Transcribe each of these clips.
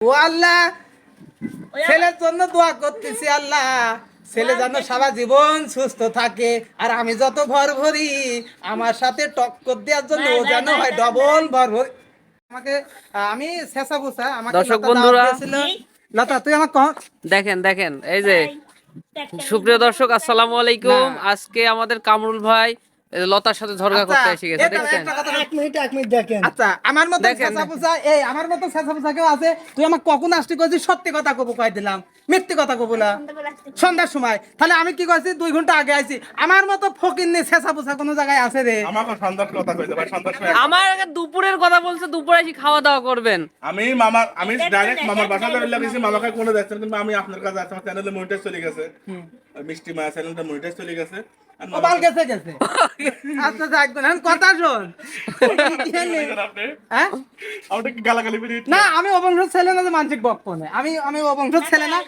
ও আল্লাহ ছেলের জন্য দোয়া করতেছি আল্লাহ। ছেলে যেন সারা জীবন সুস্থ থাকে। আর আমি যত ভর ভরি আমার সাথে টক্কর দেওয়ার জন্য ও যেন হয় ডবল ভর ভরি। আমাকে আমি শেষা বুসা আমাকে দর্শক লতা বন্ধুরা। লতা তুই আমার কহ। দেখেন দেখেন এই যে সুপ্রিয় দর্শক আসসালামু আলাইকুম। আজকে আমাদের কামরুল ভাই লতার সাথে ঝরগা করতে এসে গেছে এটা দেখছেন? একটা কথা এক মিনিট এক মিনিট দেখেন। আচ্ছা আমার মতো দেখেন, এই আমার মতো বুসা কেউ আছে? তুই আমার কখন আসতে কইছিস সত্যি কথা কবু কই দিলাম। মিথ্যে কথা কবু না। সন্ধ্যার সময়। তাহলে আমি কি করছি দুই ঘণ্টা আগে আইছি। আমার মতো ফকির নেই শেষা বুসা কোনো জায়গায় আছে রে? আমাকে সন্ধ্যার কথা কইতে ভাই সন্ধ্যার সময় আমার আগে দুপুরের কথা বলছে দুপুরে এসে খাওয়া দাওয়া করবেন। আমি মামার আমি ডাইরেক্ট মামার বাসা ধরে লাগিয়েছি মামাকে কোনো দেখছেন কিন্তু আমি আপনার কাছে আসছি আমার চ্যানেলে মনিটাইজ চলে গেছে। মিষ্টি মায়া চ্যানেলটা মনিটাইজ চলে গেছে। গেছে গেছে। আচ্ছা কথা শোন। হ্যাঁ? না আমি অবংশ ছেলে না যে মানসিক আমি আমি অবংশ ছেলে না।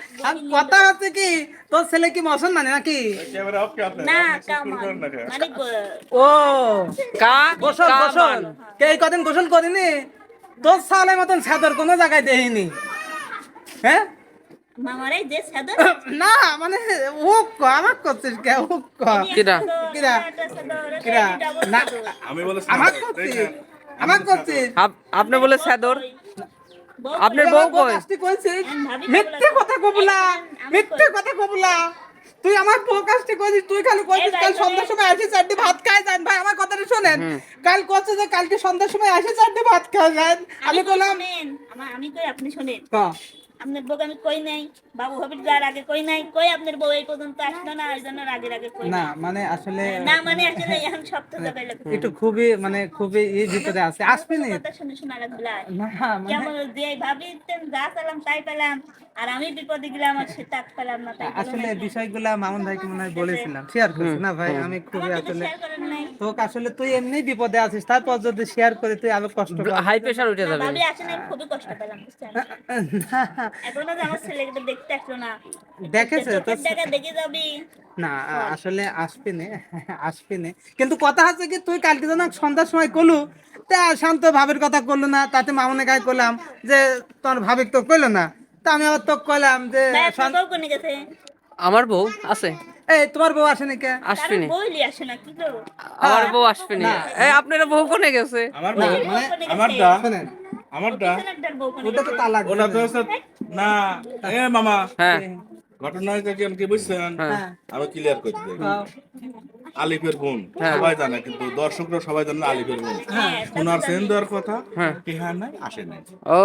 কথা হচ্ছে কি তোর ছেলে কি মশন মানে নাকি? কে? মানে গ- ও কা গোসল গোসল। কে এই কদিন গোসল করিনি। তোর সালের মতন সাদর কোনো জায়গায় দেখিনি। হ্যাঁ? মামারে যে সাদর না মানে ও আমার করছিস কে ও কিরা? কিরা? কিরা? না, আমি বলে আমার করছিস আমার করছিস আপনি বলে সাদর আপনার বউ কই? মিথ্যে কথা কবুলা মিথ্যে কথা কবুলা। তুই আমার বউ কাজটি কইছিস তুই খালি কইছিস কাল সন্ধ্যার সময় আসি চারটি ভাত খায় যান। ভাই আমার কথাটা শোনেন। কাল কচ্ছে যে কালকে সন্ধ্যার সময় আসি চারটি ভাত খাই যান। আমি বললাম আমি কই আপনি শোনেন? ক, আপনার বউ আমি কই নাই? বাবু হবির যার আগে কই নাই? কই আপনার বউ এই পর্যন্ত আসলো না ওই জন্য রাগের আগে কই না মানে আসলে না মানে আসলে এখন সব তো জায়গায় লাগে একটু খুবই মানে খুবই ই ভিতরে আছে। আসবি নি? কথা শুনে শোনা লাগল না মানে যেমন যে ভাবি যা পেলাম তাই পেলাম আর আমি বিপদে গেলাম আর সে তাক পেলাম না তাই আসলে বিষয়গুলা মামুন ভাইকে মনে হয় বলেছিলাম। শেয়ার করেছি না ভাই? আমি খুবই আসলে শেয়ার করেন নাই। তোকে আসলে তুই এমনি বিপদে আছিস তারপর যদি শেয়ার করে তুই আরও কষ্ট হাই প্রেশার উঠে যাবে। ভাবি আমি খুবই কষ্ট পেলাম বুঝছেন? এখনও যে আমার ছেলেকে দেখতে আসলো না। দেখেছে তো দেখে যাবি। না আসলে আসবি নে আসবি নে। কিন্তু কথা হচ্ছে কি তুই কালকে যেন সন্ধ্যার সময় কলু তা শান্ত ভাবের কথা করল না তাতে মামুনে গায়ে করলাম যে তোর ভাবিক তো কইলো না। তা আমি আবার তো কইলাম যে আমার বউ আছে। এই তোমার বউ আসেনি কে? আসবিনি বউলি আসে না কি করব আমার বউ আসবেনি এই আপনার বউ কোনে গেছে? আমার বউ মানে আমারটা শোনেন। আমারটা কোনে ওটা তো তালাক ওটা তো না এ মামা হ্যাঁ। ঘটনা হয়েছে কি আমি কি বুঝছেন? হ্যাঁ। আমি ক্লিয়ার করে দিই। আলিফের বোন হ্যাঁ। সবাই জানে কিন্তু দর্শকরা সবাই জানে আলিফের বোন। শোনার সেন দেওয়ার কথা হ্যাঁ। কি হ্যাঁ নাই আসে নাই। ও।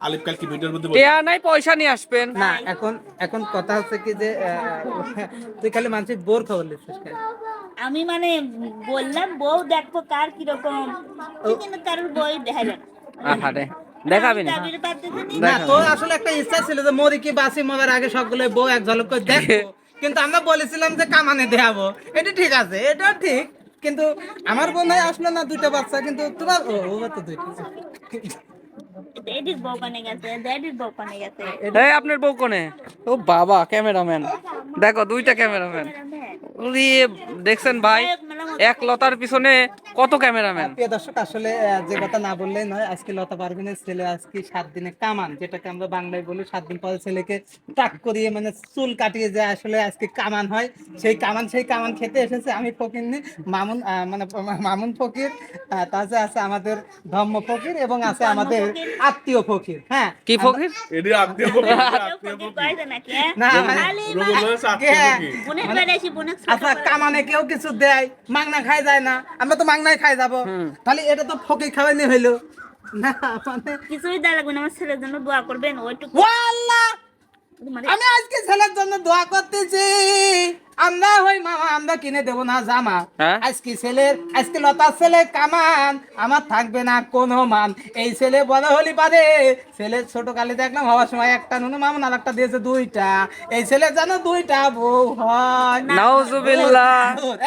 আলিফ কাল কি ভিডিওর মধ্যে টেয়া নাই পয়সা নিয়ে আসবেন। না এখন এখন কথা হচ্ছে কি যে আহ, তুই খালি মানসিক বোর খবর লিখছিস আমি মানে বললাম বউ দেখব কার কীরকম। কারোর বই দেখা যায় না আহারে দেখাবেন চাবির পারতেছে নি। না। তোর আসলে একটা ইচ্ছা ছিল যে মরি কি বাসি মরার আগে সবগুলো বউ এক ঝলক করে দেখব। কিন্তু আমরা বলেছিলাম যে কামানে দেখাবো এটা ঠিক আছে এটা ঠিক। কিন্তু আমার বোন আসলো না দুইটা বাচ্চা কিন্তু তোমার ও ও তো দুইটা এদিক বউ কোনে গেছে ড্যাডির বউ কোনে গেছে। এই আপনার বউ কোনে? ও বাবা ক্যামেরাম্যান। দেখো দুইটা ক্যামেরাম্যান। উরি দেখছেন ভাই এক লতার পিছনে কত ক্যামেরাম্যান? প্রিয় দর্শক আসলে যে কথা না বললেই নয় আজকে লতা পারভিনের ছেলে আজকে সাত দিনে কামান যেটাকে আমরা বাংলায় বলি সাত দিন পরে ছেলেকে টাক করিয়ে মানে চুল কাটিয়ে যায় আসলে আজকে কামান হয়। সেই কামান সেই কামান খেতে এসেছে আমি ফকির নি মামুন মানে মামুন ফকির তাছাড়া আছে আমাদের ধর্ম ফকির এবং আছে আমাদের আত্মীয় ফকির হ্যাঁ। কি ফকির? এটি আত্মীয় ফকির, আত্মীয় ফকির হ্যাঁ? না মানে হ্যাঁ। ছোট আচ্ছা কামানে কেউ কিছু দেয় মাংনা খাই যায় না আমরা তো মাংনাই খাই যাব। তাহলে এটা তো ফকির খাওয়াইনি হইল। না মানে কিছুই দেওয়া লাগবে না আমার ছেলের জন্য দোয়া করবেন ওইটুকু। আমি আজকে ছেলের জন্য দোয়া করতেছি। আমরা হই মামা আমরা কিনে দেবো না জামা। হ্যাঁ? আজকে ছেলের আজকে লতার ছেলে কামান। আমার থাকবে না কোনো মান। এই ছেলে বড় হলি পারে। ছেলে ছোট কালে দেখলাম হওয়ার সময় একটা নুনু মামুন আর একটা দিয়েছে দুইটা। এই ছেলে যেন দুইটা বউ হয়। নাউজুবিল্লাহ।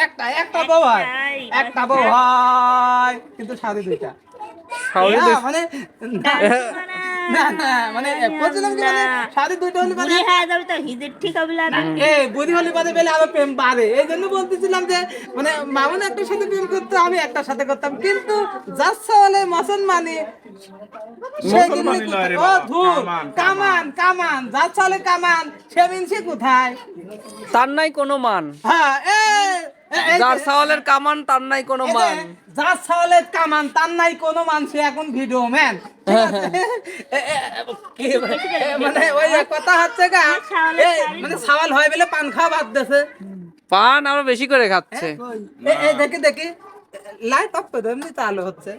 একটা একটা বউ হয়। একটা বউ হয়। কিন্তু শাড়ি দুইটা। মানে মানে না না মানে বলছিলাম কি মানে শাড়ি দুইটা হলে মানে যাবে তো হিজের ঠিক হবে না। এ বুড়ি হলে বাদে পেলে আরও প্রেম বাড়ে। এই জন্য বলতেছিলাম যে মানে মামুন একটা সাথে প্রেম করতো আমি একটা সাথে করতাম। কিন্তু যাচ্ছে হলে মুসলমানি কামান, কামান। কামান যাচ্ছে হলে কামান সে কোথায়? তার নাই কোনো মান। হ্যাঁ এ যার সাওয়ালের কামান তার নাই কোনো মান। যার ছাওয়ালের কামান তার নাই কোনো মানুষ এখন ভিডিও ম্যান। মানে ওই কথা হচ্ছে গা মানে সওয়াল হয় বলে পান খাওয়া বাদ দেছে। পান আরও বেশি করে খাচ্ছে। এ, এ, দেখি দেখি। লাইট অফ করে দাও, এমনি তো আলো হচ্ছে।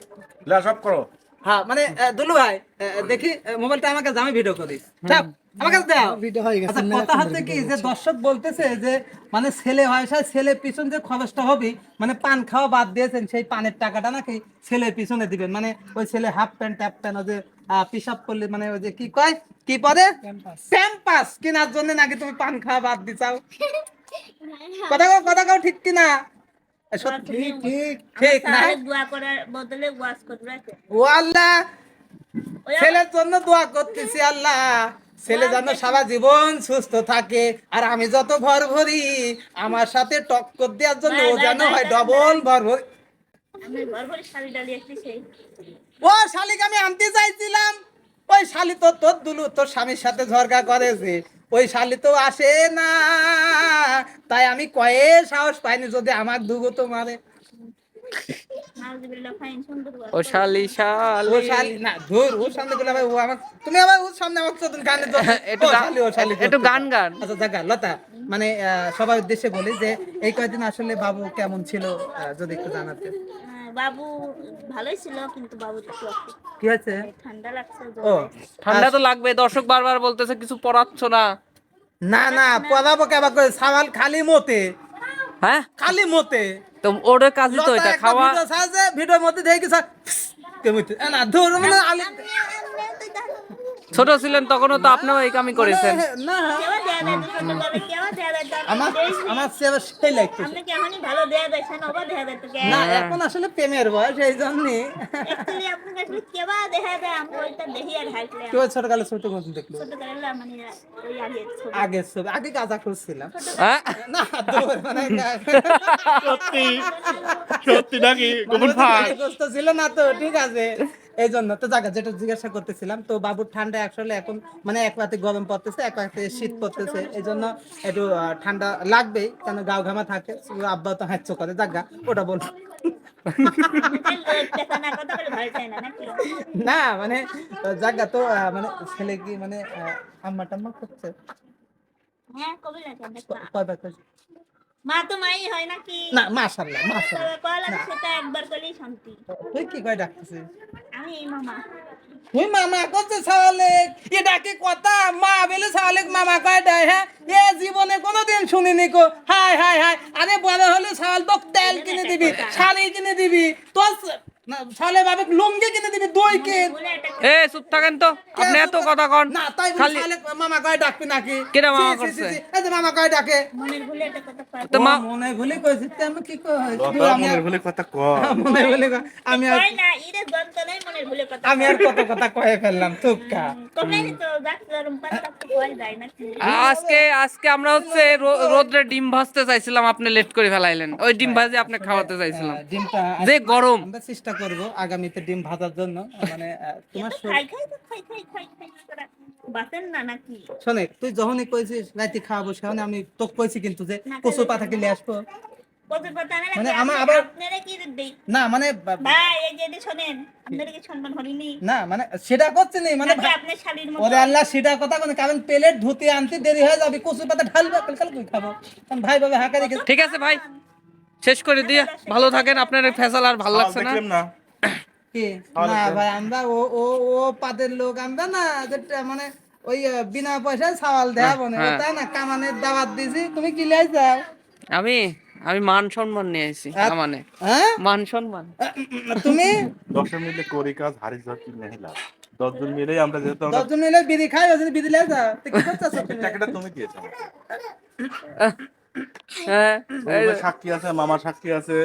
লা সব করো। হ্যাঁ মানে দুলু ভাই দেখি মোবাইলটা আমাকে ভিডিও করি। চাপ, আমার কাছে দাও। ভিডিও হয়ে গেছে কথা হচ্ছে কি যে দর্শক বলতেছে যে মানে ছেলে হয় ছেলে পিছন যে খরচটা হবে মানে পান খাওয়া বাদ দিয়েছেন সেই পানের টাকাটা নাকি ছেলের পিছনে দিবেন। মানে ওই ছেলে হাফ প্যান্ট ট্যাপ প্যান্ট ওই যে পিসাব করলে মানে ওই যে কি কয়? কি পরে প্যাম্পাস কেনার জন্য নাকি তুমি পান খাওয়া বাদ দিছাও? কথা কও কথা কও ঠিক কিনা এ, ঠিক ঠিক। না? দোয়া করার বদলে ওয়াজ করবে। ও আল্লাহ! ছেলের জন্য দোয়া করতেছি আল্লাহ! ছেলে যেন সারা জীবন সুস্থ থাকে। আর আমি যত ভর ভরি আমার সাথে টক্কর দেওয়ার জন্য ও যেন হয় ডবল ভর ভরি। ও শালিক আমি আনতে চাইছিলাম। ওই শালি তো তোর দুলু তোর স্বামীর সাথে ঝরগা করেছে। ওই শালি তো আসে না। তাই আমি কয়ে সাহস পাইনি যদি আমার দুগো তো মারে। নাউজুবিল্লাহ ফাইন সুন্দর ওয়াজ ও শালি ও শালি শালি না ধুর ও সামনে গুলো ও আমার তুমি আবার ওর সামনে আমার চতুন গানে একটু শালি, ও শালি একটু গান গান। আচ্ছা দেখা লতা মানে সবার উদ্দেশ্যে বলি যে এই কয়েকদিন আসলে বাবু কেমন ছিল? যদি একটু জানাতে হ্যাঁ, বাবু ভালোই ছিল কিন্তু বাবু একটু কি হয়েছে? ঠান্ডা লাগছে ও ঠান্ডা তো লাগবে দর্শক বারবার বলতেছে কিছু পড়াচ্ছ না। না না পড়াবো কেবা করে সাওয়াল খালি মতে। হ্যাঁ? খালি মতে। তো ওর কাজই তো এটা খাওয়া ভিডিওর মধ্যে দেখি স্যার কেমন না ধর মানে আলি ছোট ছিলেন তখনও তো আপনিও এই কামই করেছেন এখন আসলে প্রেমের বয়স এই জন্যে ছোটকালে ছোট মতন দেখল মানে আগে আগে করছিলাম হ্যাঁ মানে সত্যি সত্যি নাকি ছিল না তো ঠিক আছে এই জন্য তো জায়গা যেটা জিজ্ঞাসা করতেছিলাম তো বাবুর ঠান্ডা আসলে এখন মানে এক রাতে গরম পড়তেছে এক রাতে শীত পড়তেছে এই জন্য একটু ঠান্ডা লাগবেই কেন গাও ঘামা থাকে আব্বা তো হাঁচো করে জাগা ওটা বল না মানে জাগা তো মানে ছেলে কি মানে আম্মা টাম্মা করছে হ্যাঁ কবে লাগে? মা তো মাই হয় নাকি? না মাশাল্লাহ মাশাল্লাহ তবে সেটা একবার করলেই শান্তি। তুই কি কই আমি এই মামা। তুই মামা করছে সাওয়ালে এটা কি কথা। মা বলে মামা কয় দেয় হ্যাঁ? এ জীবনে কোনোদিন শুনিনি কো। হাই হাই হাই আরে বড় হলে সাল তো তেল কিনে দিবি শাড়ি কিনে দিবি। তো সালে ভাবে লুঙ্গি কিনে দিবি দই কিন। এ চুপ থাকেন তো। আপনি এত কথা কন। না তাই বলে খালি মামা কয় ডাকবি নাকি? কেডা মামা ছি, ছি, ছি, করছে? এই যে মামা কয় ডাকে। মনের ভুলে একটা কথা কয়। তো মনে ভুলে কইছি তে আমি কি কই? শুধু লতা আমি মনের আর- ভুলে কথা কয়। মনে ভুলে আমি আর কয় না ইরে যন্ত্রণায় মনের ভুলে কথা আমি আর কত কথা কয়ে ফেললাম তুক্কা কমলাই তো যাচ্ছে এরকম পাত্তা তো কয় যায় নাকি? আজকে আজকে আমরা হচ্ছে রোদ্রে ডিম ভাজতে চাইছিলাম আপনি লেট করে ফেলাইলেন। ওই ডিম ভাজে আপনি খাওয়াতে চাইছিলাম। যে গরম। আমরা চেষ্টা করব আগামীতে ডিম ভাজার জন্য। মানে তোমার শোনে তুই যখনই কইছিস রাইতে খাওয়াবো সেখানে আমি তো কইছি কিন্তু যে কচুর পাতা কিনে আসব। মানে আমার আবার- না মানে ভাই এই যে এটা আপনারা কি সম্মান হরিনি না মানে সেটা করছে নি মানে আপনার শালীর মতো ওরে আল্লাহ সেটা কথা কোন কারণ প্লেট ধুতে আনতে দেরি হয়ে যাবে কচুর পাতা ঢালবে কাল কাল কই খাব? ভাই হাঁকা রেখে ঠিক আছে ভাই। শেষ করে দিয়ে ভালো থাকেন। আপনার ফেসাল আর ভালো লাগছে না। না। ভাই আমরা ও ও ও পাদের লোক আমরা না মানে ওই বিনা পয়সায় সাওয়াল দেয়া বনে। হ্যাঁ। না? কামানের দাওয়াত দিছি। তুমি কি লাই যাও আমি আমি মান সম্মান নিয়ে মানে হ্যাঁ? মান সম্মান। তুমি? দশজন মিলে করি কাজ হারি যাও কি নেহিলা দশজন মিলেই আমরা যেহেতু দশজন মিলে বিড়ি খাই ওই বিড়ি লাই যাও তুমি? টাকাটা তুমি দিয়েছ হ্যাঁ সাক্ষী আছে মামার সাক্ষী আছে।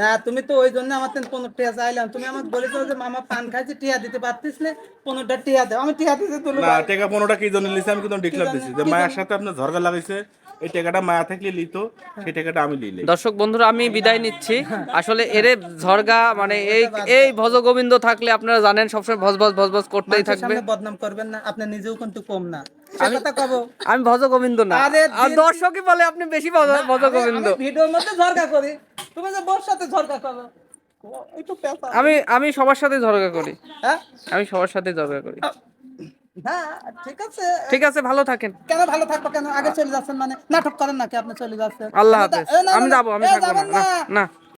না তুমি তো ওই জন্য আমার পনেরো টিয়া চাইলাম। তুমি আমাকে বলেছ যে মামা পান খাইছে টিয়া দিতে পারতিস না পনেরোটা টিয়া দাও। আমি টিয়া দিতে তুলে না টাকা পনেরোটা কি জন্য আমি কিন্তু ডিক্লার দিছি যে মায়ের সাথে আপনার ঝরগা লাগাইছে এই টাকাটা মায়া থাকলে লিত সেই টাকাটা আমি লিলে দর্শক বন্ধুরা আমি বিদায় নিচ্ছি। আসলে এরে ঝরগা মানে এই এই ভজ গোবিন্দ থাকলে আপনারা জানেন সবসময় ভজ ভজ ভজ ভজ করতেই থাকবে। বদনাম করবেন না আপনি নিজেও কিন্তু কম না। আমি ভজ গোবিন্দ না। আর দর্শকই বলে আপনি বেশি ভজ ভজ আমি- গোবিন্দ। আমি ভিডিওর মধ্যে ঝরকা করি। তুমি যে বোর সাথে ঝরকা করো। আমি আমি সবার সাথে ঝরগা করি। হ্যাঁ? আমি সবার সাথে ঝরগা করি। ঠিক আছে। ঠিক আছে ভালো থাকেন। কেন ভালো থাকব কেন? আগে চলে যাচ্ছেন মানে নাটক করেন নাকি আপনি চলে যাচ্ছেন? আল্লাহ হাফেজ। আমি যাব আমি না।